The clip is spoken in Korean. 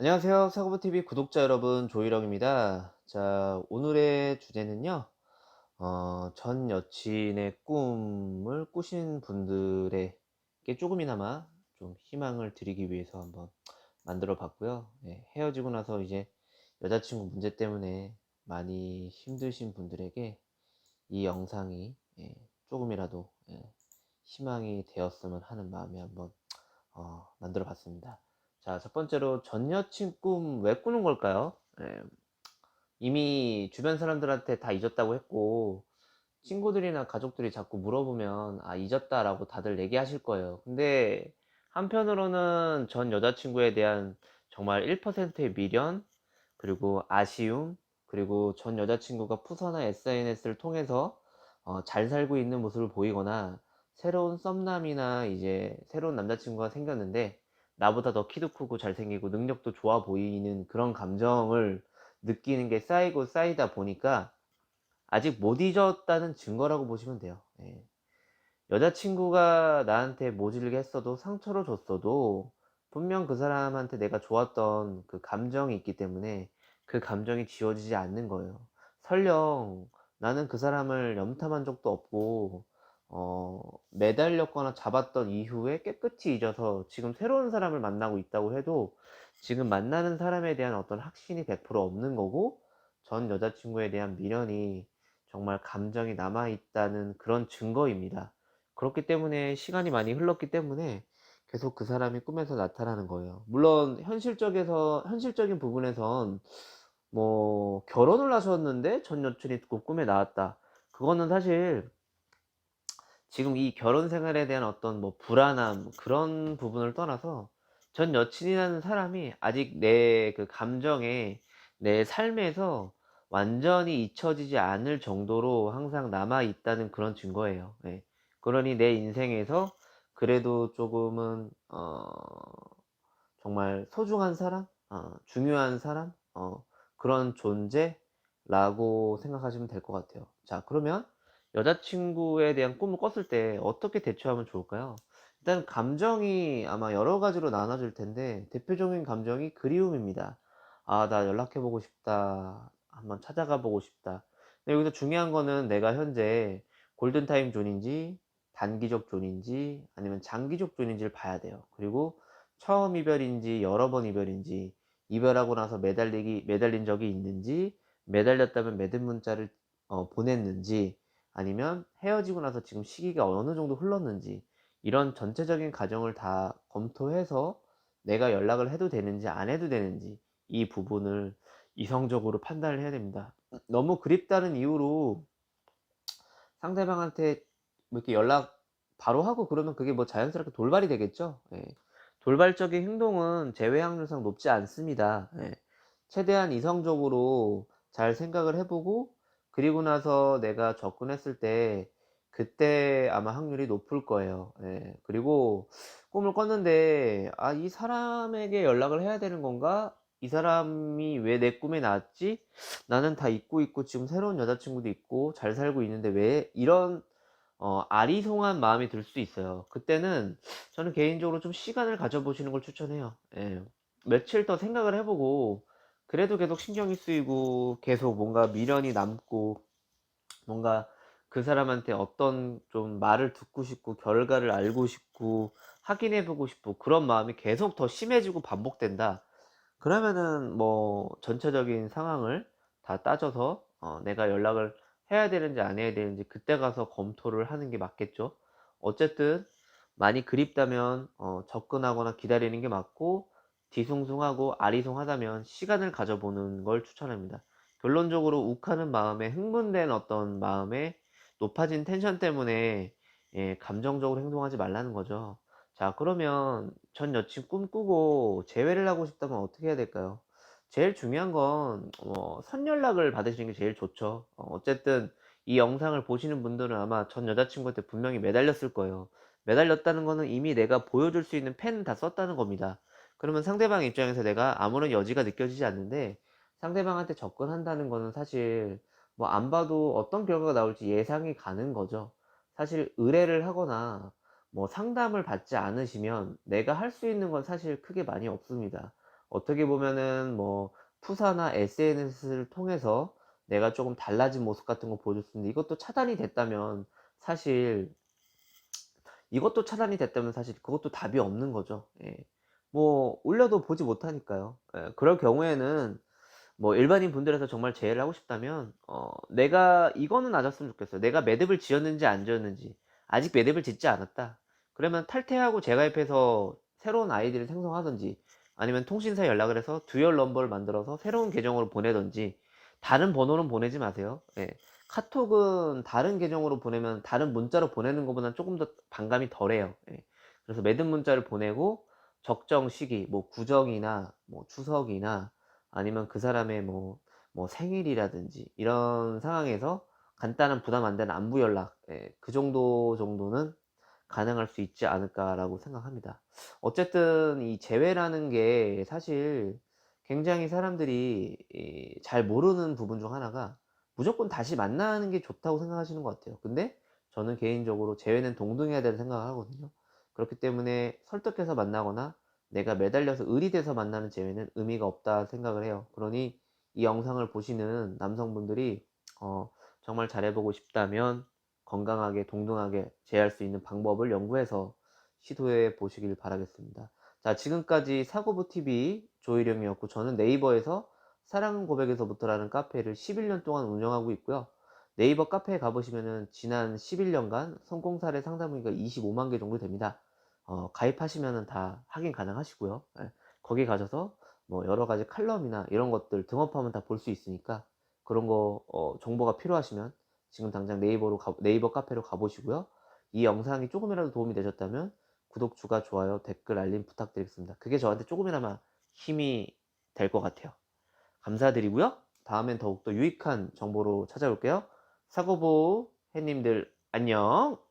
안녕하세요. 사고부TV 구독자 여러분, 조일영입니다. 자, 오늘의 주제는요, 어, 전 여친의 꿈을 꾸신 분들에게 조금이나마 좀 희망을 드리기 위해서 한번 만들어 봤고요. 네, 헤어지고 나서 이제 여자친구 문제 때문에 많이 힘드신 분들에게 이 영상이 예, 조금이라도 예, 희망이 되었으면 하는 마음에 한번 어, 만들어 봤습니다. 자, 첫 번째로 전 여친 꿈 왜 꾸는 걸까요? 예, 이미 주변 사람들한테 다 잊었다고 했고 친구들이나 가족들이 자꾸 물어보면 아 잊었다라고 다들 얘기하실 거예요. 근데 한편으로는 전 여자친구에 대한 정말 1%의 미련 그리고 아쉬움 그리고 전 여자친구가 푸서나 SNS를 통해서 어, 잘 살고 있는 모습을 보이거나 새로운 썸남이나 이제 새로운 남자친구가 생겼는데 나보다 더 키도 크고 잘생기고 능력도 좋아 보이는 그런 감정을 느끼는 게 쌓이고 쌓이다 보니까 아직 못 잊었다는 증거라고 보시면 돼요. 예. 여자친구가 나한테 모질게 했어도 상처를 줬어도 분명 그 사람한테 내가 좋았던 그 감정이 있기 때문에 그 감정이 지워지지 않는 거예요. 설령 나는 그 사람을 염탐한 적도 없고 어, 매달렸거나 잡았던 이후에 깨끗이 잊어서 지금 새로운 사람을 만나고 있다고 해도 지금 만나는 사람에 대한 어떤 확신이 100% 없는 거고 전 여자친구에 대한 미련이 정말 감정이 남아있다는 그런 증거입니다. 그렇기 때문에 시간이 많이 흘렀기 때문에 계속 그 사람이 꿈에서 나타나는 거예요. 물론 현실적에서 현실적인 부분에선 뭐 결혼을 하셨는데 전 여친이 꼭 꿈에 나왔다. 그거는 사실 지금 이 결혼 생활에 대한 어떤 뭐 불안함 그런 부분을 떠나서 전 여친이라는 사람이 아직 내 그 감정에 내 삶에서 완전히 잊혀지지 않을 정도로 항상 남아 있다는 그런 증거예요. 예. 그러니 내 인생에서 그래도 조금은 어 정말 소중한 사람, 어 중요한 사람, 어 그런 존재라고 생각하시면 될 것 같아요. 자, 그러면 여자친구에 대한 꿈을 꿨을 때 어떻게 대처하면 좋을까요? 일단 감정이 아마 여러 가지로 나눠질 텐데 대표적인 감정이 그리움입니다. 아, 나 연락해보고 싶다. 한번 찾아가 보고 싶다. 근데 여기서 중요한 거는 내가 현재 골든타임 존인지 단기적 존인지 아니면 장기적 존인지를 봐야 돼요. 그리고 처음 이별인지 여러 번 이별인지 이별하고 나서 매달리기 매달린 적이 있는지 매달렸다면 매듭 문자를 어, 보냈는지 아니면 헤어지고 나서 지금 시기가 어느 정도 흘렀는지 이런 전체적인 과정을 다 검토해서 내가 연락을 해도 되는지 안 해도 되는지 이 부분을 이성적으로 판단을 해야 됩니다. 너무 그립다는 이유로 상대방한테 뭐 이렇게 연락 바로 하고 그러면 그게 뭐 자연스럽게 돌발이 되겠죠. 예. 돌발적인 행동은 재회 확률상 높지 않습니다. 예. 최대한 이성적으로 잘 생각을 해보고 그리고 나서 내가 접근했을 때 그때 아마 확률이 높을 거예요. 예. 그리고 꿈을 꿨는데 아, 이 사람에게 연락을 해야 되는 건가? 이 사람이 왜 내 꿈에 나왔지? 나는 다 잊고 있고 지금 새로운 여자친구도 있고 잘 살고 있는데 왜 이런 어, 아리송한 마음이 들 수 있어요. 그때는 저는 개인적으로 좀 시간을 가져보시는 걸 추천해요. 예. 며칠 더 생각을 해보고 그래도 계속 신경이 쓰이고 계속 뭔가 미련이 남고 뭔가 그 사람한테 어떤 좀 말을 듣고 싶고 결과를 알고 싶고 확인해 보고 싶고 그런 마음이 계속 더 심해지고 반복된다. 그러면은 뭐 전체적인 상황을 다 따져서 어 내가 연락을 해야 되는지 안 해야 되는지 그때 가서 검토를 하는 게 맞겠죠. 어쨌든 많이 그립다면 어 접근하거나 기다리는 게 맞고 뒤숭숭하고 아리송하다면 시간을 가져보는 걸 추천합니다. 결론적으로 욱하는 마음에 흥분된 어떤 마음에 높아진 텐션 때문에 예, 감정적으로 행동하지 말라는 거죠. 자, 그러면 전 여친 꿈꾸고 재회를 하고 싶다면 어떻게 해야 될까요? 제일 중요한 건, 어, 선연락을 받으시는 게 제일 좋죠. 어, 쨌든이 영상을 보시는 분들은 아마 전 여자친구한테 분명히 매달렸을 거예요. 매달렸다는 거는 이미 내가 보여줄 수 있는 펜 다 썼다는 겁니다. 그러면 상대방 입장에서 내가 아무런 여지가 느껴지지 않는데 상대방한테 접근한다는 거는 사실 뭐 안 봐도 어떤 결과가 나올지 예상이 가는 거죠. 사실 의뢰를 하거나 뭐 상담을 받지 않으시면 내가 할 수 있는 건 사실 크게 많이 없습니다. 어떻게 보면은 뭐 푸사나 SNS를 통해서 내가 조금 달라진 모습 같은 거 보여줄 수 있는데 이것도 차단이 됐다면 사실 이것도 차단이 됐다면 사실 그것도 답이 없는 거죠. 예. 뭐 올려도 보지 못하니까요. 예. 그럴 경우에는 뭐 일반인 분들에서 정말 제외를 하고 싶다면 어 내가 이거는 아셨으면 좋겠어요. 내가 매듭을 지었는지 안 지었는지 아직 매듭을 짓지 않았다. 그러면 탈퇴하고 재가입해서 새로운 아이디를 생성하든지 아니면 통신사 연락을 해서 듀얼 넘버를 만들어서 새로운 계정으로 보내든지 다른 번호는 보내지 마세요. 예. 카톡은 다른 계정으로 보내면 다른 문자로 보내는 것보다는 조금 더 반감이 덜해요. 예. 그래서 매듭 문자를 보내고 적정 시기, 뭐 구정이나 뭐 추석이나 아니면 그 사람의 뭐, 뭐 생일이라든지 이런 상황에서 간단한 부담 안 되는 안부 연락, 예, 그 정도 정도는 가능할 수 있지 않을까라고 생각합니다. 어쨌든 이 재회라는 게 사실 굉장히 사람들이 이잘 모르는 부분 중 하나가 무조건 다시 만나는 게 좋다고 생각하시는 것 같아요. 근데 저는 개인적으로 재회는 동등해야 된다고 생각을 하거든요. 그렇기 때문에 설득해서 만나거나 내가 매달려서 의리돼서 만나는 재회는 의미가 없다 생각을 해요. 그러니 이 영상을 보시는 남성분들이 어, 정말 잘해보고 싶다면 건강하게 동등하게 재할 수 있는 방법을 연구해서 시도해 보시길 바라겠습니다. 자, 지금까지 사고부TV 조일영이었고 저는 네이버에서 사랑은 고백에서부터라는 카페를 11년 동안 운영하고 있고요. 네이버 카페에 가보시면은 지난 11년간 성공 사례 상담 문의가 25만 개 정도 됩니다. 어, 가입하시면은 다 확인 가능하시고요. 예, 거기 가셔서 뭐 여러 가지 칼럼이나 이런 것들 등업하면 다 볼 수 있으니까 그런 거 어, 정보가 필요하시면 지금 당장 네이버로 가, 네이버 카페로 가보시고요. 이 영상이 조금이라도 도움이 되셨다면 구독, 추가, 좋아요, 댓글, 알림 부탁드리겠습니다. 그게 저한테 조금이나마 힘이 될 것 같아요. 감사드리고요. 다음엔 더욱더 유익한 정보로 찾아올게요. 사고보호 해님들 안녕.